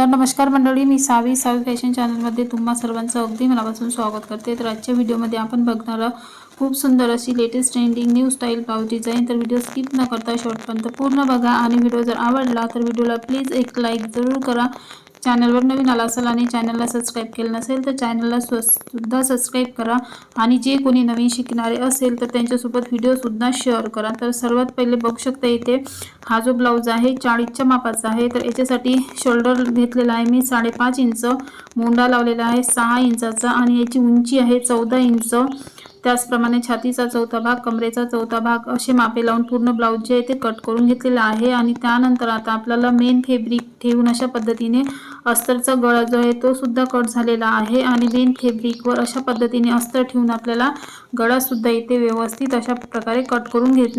तर नमस्कार मंडळी मी सावी सावी फॅशन चॅनलमध्ये तुम्हा सर्वांचं अगदी मनापासून स्वागत करते. तर आजच्या व्हिडिओमध्ये आपण बघणार खूप सुंदर अशी latest trending new style blouse design तर व्हिडिओ स्किप न करता शेवटपर्यंत पूर्ण बघा. आणि व्हिडिओ जर आवडला तर व्हिडिओला प्लीज एक लाईक जरूर करा. चॅनलवर नवीन आला असेल आणि चॅनलला सबस्क्राईब केलं नसेल तर चॅनलला स्व सुद्धा सबस्क्राईब करा. आणि जे कोणी नवीन शिकणारे असेल तर त्यांच्यासोबत व्हिडिओसुद्धा शेअर करा. तर सर्वात पहिले बघू शकता इथे हा जो ब्लाऊज आहे चाळीसच्या मापाचा आहे. तर याच्यासाठी शोल्डर घेतलेला आहे मी साडेपाच इंच. मोंडा लावलेला आहे सहा इंचाचा. आणि याची उंची आहे चौदा इंच. त्याचप्रमाणे छातीचा चौथा भाग कमरेचा चौथा भाग असे मापे लावून पूर्ण ब्लाऊज जे आहे ते कट करून घेतलेला आहे आणि त्यानंतर आता आपल्याला मेन फेब्रिक ठेवून अशा पद्धतीने अस्तरचा गळा जो आहे तो सुद्धा कट झालेला आहे आणि मेन फेब्रिकवर अशा पद्धतीने अस्तर ठेवून आपल्याला गळासुद्धा इथे व्यवस्थित अशा प्रकारे कट करून घेत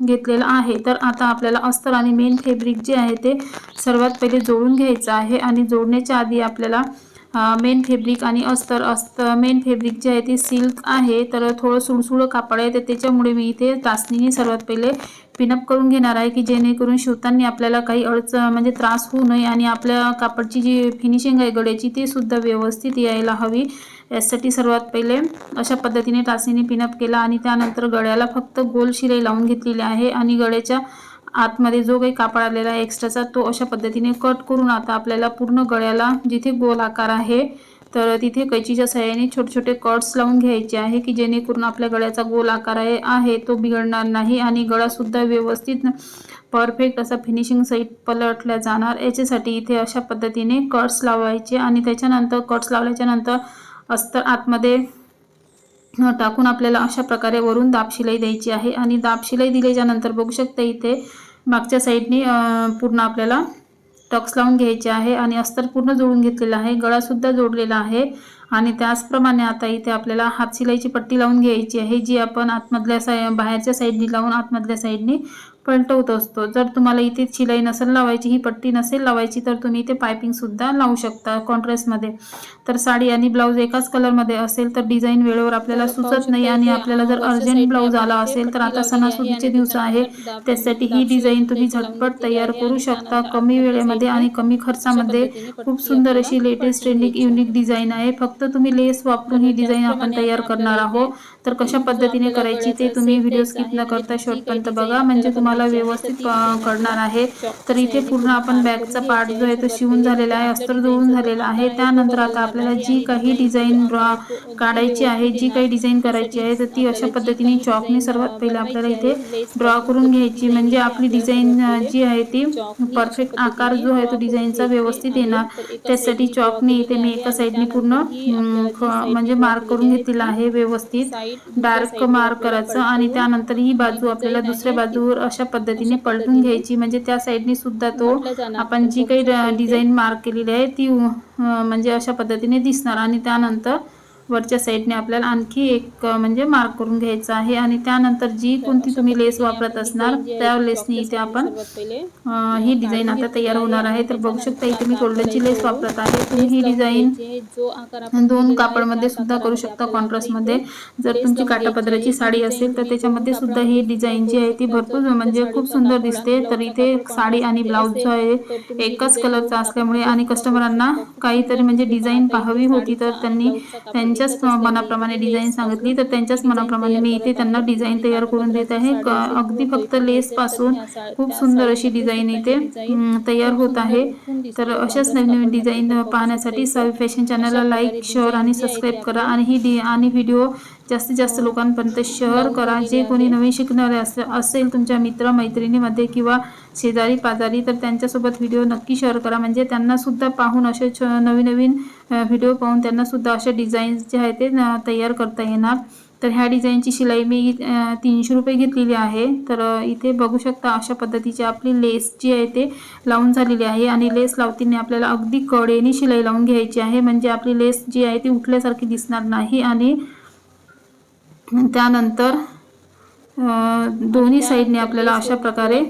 घेतलेला आहे. तर आता आपल्याला अस्तर आणि मेन फेब्रिक जे आहे ते सर्वात पहिले जोडून घ्यायचं आहे आणि जोडण्याच्या आधी आपल्याला मेन फेब्रिक आणि अस्तर अस्त मेन फेब्रिक जे आहे ते सिल्क आहे. तर थोडं सुळसुळं कापड आहे. तर त्याच्यामुळे मी इथे तासणीने सर्वात पहिले पिनअप करून घेणार आहे की जेणेकरून शिवताना आपल्याला काही अडचण म्हणजे त्रास होऊ नये आणि आपल्या कापडची जी फिनिशिंग आहे गड्याची ती सुद्धा व्यवस्थित यायला हवी. यासाठी सर्वात पहिले अशा पद्धतीने टाचणीने पिनअप केला आणि त्यानंतर गळ्याला फक्त गोल शिलाई लावून घेतलेली आहे आणि गळ्याच्या आतमध्ये जो काही कापड आलेला आहे एक्स्ट्राचा तो अशा पद्धतीने कट करून आता आपल्याला पूर्ण गळ्याला जिथे गोल आकार आहे तर तिथे कैचीच्या सहाय्याने छोटे छोटे कट्स लावून घ्यायचे आहे की जेणेकरून आपल्या गळ्याचा गोल आकार आहे आहे तो बिघडणार नाही आणि गळासुद्धा व्यवस्थित परफेक्ट असा फिनिशिंग साईट पलटल्या जाणार. याच्यासाठी इथे अशा पद्धतीने कट्स लावायचे आणि त्याच्यानंतर कट्स लावल्याच्यानंतर अस्तर आतमध्ये टाकून आपल्याला अशा प्रकारे वरून दाब शिलाई द्यायची आहे. आणि दाब शिलाई दिल्याच्यानंतर बघू शकता इथे मागच्या साईडने पूर्ण आपल्याला टक्स लावून घ्यायचे आहे आणि अस्तर पूर्ण जोडून घेतलेला आहे. गळासुद्धा जोडलेला आहे. आणि त्याचप्रमाणे आता इथे आपल्याला हात शिलाईची पट्टी लावून घ्यायची आहे जी आपण आतमधल्या साई बाहेरच्या साईडनी लावून आतमधल्या साईडनी पलटवत असतो. जर तुम्हाला इथे शिलाई नसेल लावायची ही पट्टी नसेल लावायची तर तुम्ही इथे पायपिंगसुद्धा लावू शकता कॉन्ट्रेसमध्ये तर साडी आणि ब्लाऊज एकाच कलरमध्ये असेल तर डिझाईन वेळेवर आपल्याला सुचत नाही आणि आपल्याला जर अर्जंट ब्लाऊज आला असेल तर आता सणासुदीचे दिवस आहे त्यासाठी ही डिझाईन तुम्ही झटपट तयार करू शकता. कमी वेळेमध्ये आणि कमी खर्चामध्ये खूप सुंदर अशी लेटेस्ट ट्रेंडिंग युनिक डिझाईन आहे. फक्त तुम्ही लेस वापरून ही डिझाईन आपण तयार करणार आहोत. तर कशा पद्धतीने करायची ते तुम्ही व्हिडिओ स्किप न करता शेवटपर्यंत बघा म्हणजे तुम्हाला व्यवस्थित करणार आहे. तर इथे पूर्ण आपण बॅगचा पार्ट जो आहे तो शिवून झालेला आहे अस्तर जुळून झालेला आहे. त्यानंतर आता आपल्याला जी काही डिझाईन ड्रॉ काढायची आहे जी काही डिझाईन करायची आहे तर ती अशा पद्धतीने चॉकने सर्वात पहिले आपल्याला इथे ड्रॉ करून घ्यायची. म्हणजे आपली डिझाईन जी आहे ती परफेक्ट आकार जो आहे तो डिझाईनचा व्यवस्थित येणार त्यासाठी चॉकने इथे मी एका साईडने पूर्ण म्हणजे मार्क करून घेतलेला आहे व्यवस्थित डार्क मार्क करायचं आणि त्यानंतर ही बाजू आपल्याला दुसऱ्या बाजूवर अशा पद्धतीने पलटून घ्यायची. म्हणजे त्या साईडने सुद्धा तो आपण जी काही डिझाईन मार्क केलेली आहे ती म्हणजे अशा पद्धतीने दिसणार. आणि त्यानंतर वरच्या साईडने आपल्याला आणखी एक म्हणजे मार्क करून घ्यायचा आहे. आणि त्यानंतर जी कोणती तुम्ही लेस वापरत असणार त्या लेसनी इथे आपण ही डिझाईन आता तयार होणार आहे. तर बघू शकता इथे मी गोल्डनची लेस वापरत आहे. तुम्ही ही डिझाईन दोन कापडमध्ये सुद्धा करू शकता कॉन्ट्रास्टमध्ये जर तुमची काटापदराची साडी असेल तर त्याच्यामध्ये सुद्धा ही डिझाईन जी आहे ती भरपूर म्हणजे खूप सुंदर दिसते. तर इथे साडी आणि ब्लाऊज जो आहे एकच कलरचा असल्यामुळे आणि कस्टमरांना काहीतरी म्हणजे डिझाईन पाहावी होती तर त्यांनी त्यांची त्यांच्याच मनाप्रमाणे डिझाईन सांगितली तर त्यांच्याच मनाप्रमाणे मी इथे त्यांना डिझाईन तयार करून देत आहे. अगदी फक्त लेस पासून खूप सुंदर अशी डिझाईन इथे तयार होत आहे. तर अशाच नवीन नवीन डिझाईन पाहण्यासाठी सवी फॅशन चॅनलला लाईक शेअर आणि सबस्क्राईब करा आणि ही डी आणि व्हिडिओ जास्तीत जास्त लोकांपर्यंत शेअर करा. जे कोणी नवीन शिकणारे असेल तुमच्या मित्र मैत्रिणीमध्ये किंवा शेजारी पाजारी तर त्यांच्यासोबत व्हिडिओ नक्की शेअर करा. म्हणजे त्यांनासुद्धा पाहून असे छ नवीन नवीन व्हिडिओ पाहून त्यांनासुद्धा अशा डिझाईन्स जे आहे ते तयार करता येणार. तर ह्या डिझाईनची शिलाई मी तीनशे रुपये घेतलेली आहे. तर इथे बघू शकता अशा पद्धतीची आपली लेस जी आहे ते लावून झालेली आहे. आणि लेस लावतीने आपल्याला अगदी कडेने शिलाई लावून घ्यायची आहे. म्हणजे आपली लेस जी आहे ती उठल्यासारखी दिसणार नाही. आणि त्यानंतर दोन्ही साईडने आपल्याला अशा प्रकारे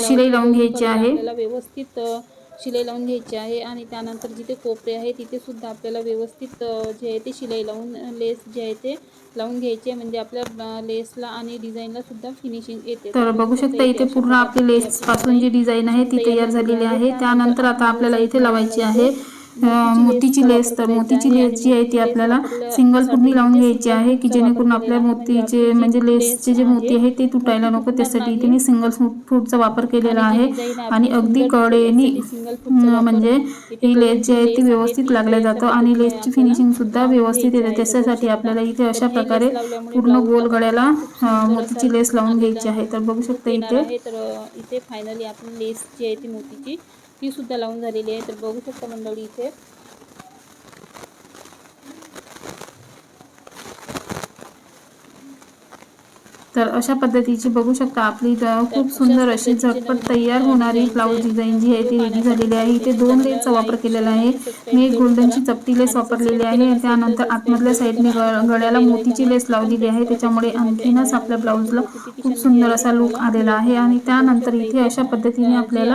शिलाई लावून घ्यायची आहे. व्यवस्थित शिलाई लावून घ्यायची आहे आणि त्यानंतर जिथे कोपरे आहे तिथे सुद्धा आपल्याला व्यवस्थित जे आहे ते शिलाई लावून लेस जे आहे ते लावून घ्यायचे. म्हणजे आपल्या लेसला आणि डिझाईनला सुद्धा फिनिशिंग येते. तर बघू शकता इथे पूर्ण आपली लेस पासून जी डिझाईन आहे ती तयार झालेली आहे. त्यानंतर आता आपल्याला इथे लावायची आहे. मोतीची लेस तर मोतीची लेस जी आहे ती आपल्याला सिंगल पूर्णी लावून घ्यायची आहे की जेणेकरून आपल्या मोतीचे म्हणजे लेसचे जे मोती आहे ते तुटायला नको त्यासाठी इथे मी सिंगल फ्रूटचा वापर केलेला आहे. आणि अगदी कडेनी म्हणजे ही लेस जी आहे ती व्यवस्थित लागल्या जातं आणि लेसची फिनिशिंग सुद्धा व्यवस्थित येते. त्याच्यासाठी आपल्याला इथे अशा प्रकारे पूर्ण गोल गळ्याला मोतीची लेस लावून घ्यायची आहे. तर बघू शकता इथे इथे फायनली आपण लेस जी आहे ती मोतीची ती सुद्धा लावून झालेली आहे. तर बघू शकता मंडळी इथे. तर अशा पद्धतीची बघू शकता आपली खूप सुंदर अशी झटपट तयार होणारी ब्लाऊज डिझाईन जी आहे ती रेडी झालेली आहे. इथे दोन लेसचा वापर केलेला आहे. मी एक गोल्डनची चपटी लेस वापरलेली आहे. त्यानंतर आतमधल्या साईडने ग- गळ्याला मोतीची लेस लावलेली आहे. त्याच्यामुळे आणखीनच आपल्या ब्लाऊजला खूप सुंदर असा लुक आलेला आहे. आणि त्यानंतर इथे अशा पद्धतीने आपल्याला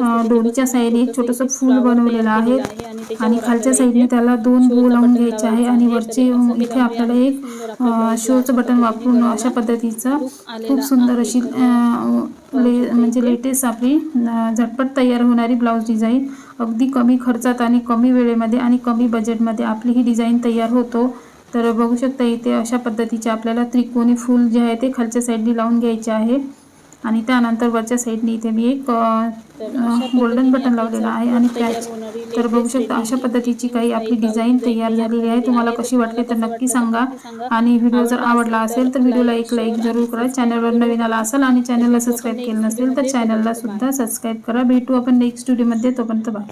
अं, दोरीच्या साईडने एक छोटंसं फूल बनवलेलं आहे. आणि खालच्या साईडने त्याला दोन बो लावून घ्यायचे आहे. आणि वरचे इथे आपल्याला एक शोचं बटन वापरून अशा पद्धतीचं खूप सुंदर अशी ले म्हणजे लेटेस्ट आपली झटपट तयार होणारी ब्लाऊज डिझाईन. अगदी कमी खर्चात आणि कमी वेळेमध्ये आणि कमी बजेटमध्ये आपली ही डिझाईन तयार होतो. तर बघू शकता इथे अशा पद्धतीचे आपल्याला त्रिकोणी फूल जे आहे ते खालच्या साईडने लावून घ्यायचे आहे. आणि त्यानंतर वरच्या साईडने इथे मी एक गोल्डन बटन लावलेलं आहे आणि पॅच तर बघू शकता अशा पद्धतीची काही आपली डिझाईन तयार झालेली आहे. तुम्हाला कशी वाटते तर नक्की सांगा. आणि व्हिडिओ जर आवडला असेल तर व्हिडिओला एक लाईक जरूर करा. चॅनलवर नवीन आला असाल आणि चॅनलला सबस्क्राईब केलं नसेल तर चॅनलला सुद्धा सबस्क्राईब करा. भेटू आपण नेक्स्ट व्हिडिओमध्ये तोपर्यंत बाय